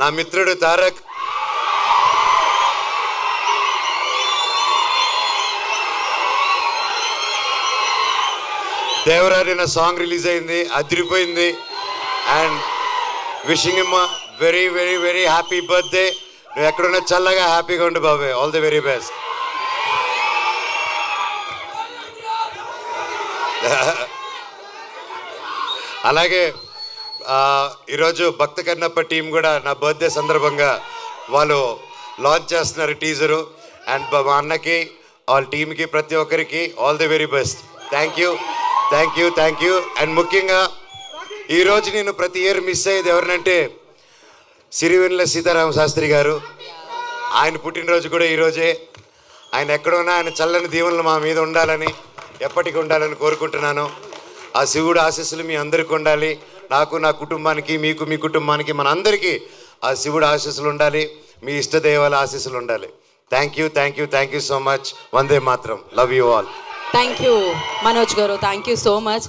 నా మిత్రుడు తారక్. దేవరారి నా సాంగ్ రిలీజ్ అయింది అదిరిపోయింది. And wishing him very very very happy birthday నువ్వు ఎక్కడున్నా చల్లగా హ్యాపీగా ఉండు బాబాయ్ ఆల్ ది వెరీ బెస్ట్ అలాగే ఈరోజు భక్త కన్నప్ప టీం కూడా నా బర్త్డే సందర్భంగా వాళ్ళు లాంచ్ చేస్తున్నారు టీజరు అండ్ మా అన్నకి వాళ్ళ టీంకి ప్రతి ఒక్కరికి all the very best thank you thank you thank you and ముఖ్యంగా ఈరోజు నేను ప్రతి ఇయర్ మిస్ అయ్యేది ఎవరినంటే సిరివెన్ల సీతారామ శాస్త్రి గారు. ఆయన పుట్టినరోజు కూడా ఈరోజే. ఆయన ఎక్కడున్నా ఆయన చల్లని దీవెనలు మా మీద ఉండాలని ఎప్పటికీ ఉండాలని కోరుకుంటున్నాను. ఆ శివుడు ఆశీస్సులు మీ అందరికీ ఉండాలి. నాకు నా కుటుంబానికి మీకు మీ కుటుంబానికి మన అందరికీ ఆ శివుడు ఆశీస్సులు ఉండాలి మీ ఇష్టదేవాల ఆశీస్సులు ఉండాలి. Thank you thank you thank you so much వందే మాత్రం. Love you all thank you Manoj గారు. Thank you so much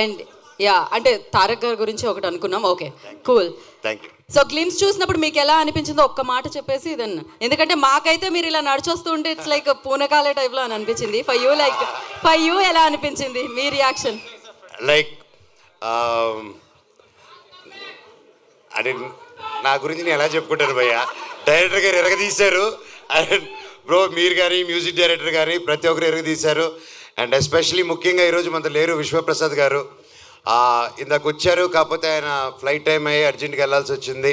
and yeah అంటే తారక్ గారి గురించి ఒకటి అనుకున్నాం. Okay cool thank you so glimpse చూసినప్పుడు మీకు ఎలా అనిపించిందో ఒక్క మాట చెప్పేసి దెన్ ఎందుకంటే మాకైతే మీరు ఇలా నడిచొస్తూ ఉంటే ఇట్స్ లైక్ పూనకాలే టైప్లో అని అనిపించింది. For you like for you ఎలా అనిపించింది? మీ రియాక్షన్ లైక్ అని నా గురించి నేను ఎలా చెప్పుకుంటాను భయ్య? డైరెక్టర్ గారు ఎరగదీశారు. అండ్ బ్రో మీరు కానీ మ్యూజిక్ డైరెక్టర్ కానీ ప్రతి ఒక్కరు ఎరగదీశారు. అండ్ ఎస్పెషలీ ముఖ్యంగా ఈరోజు మనతో లేరు విశ్వప్రసాద్ గారు. ఇందాక వచ్చారు కాకపోతే ఆయన ఫ్లైట్ టైం అయ్యి అర్జెంట్గా వెళ్ళాల్సి వచ్చింది.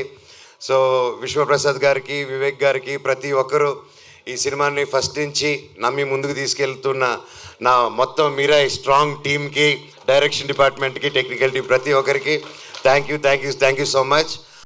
సో విశ్వప్రసాద్ గారికి వివేక్ గారికి ప్రతి ఒక్కరు ఈ సినిమాని ఫస్ట్ నుంచి నమ్మి ముందుకు తీసుకెళ్తున్న నా మొత్తం మీరా స్ట్రాంగ్ టీమ్కి డైరెక్షన్ డిపార్ట్మెంట్కి టెక్నికల్ టీం ప్రతి ఒక్కరికి. Thank you thank you thank you so much